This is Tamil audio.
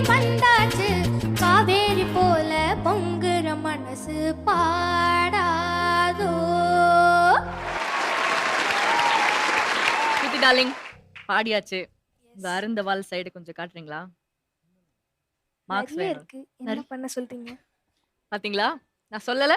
வந்தாச்சு. காவேரி போல பொங்குற மனசு பாடாதோ. டார்லிங் பாடியாச்சு. உங்க அருந்தவால் சைடு கொஞ்சம் காட்டுறீங்களா? மார்க்ஸ் வேணும். இருக்கு. என்ன பண்ண சொல்றீங்க? பாத்தீங்களா? நான் சொல்லல.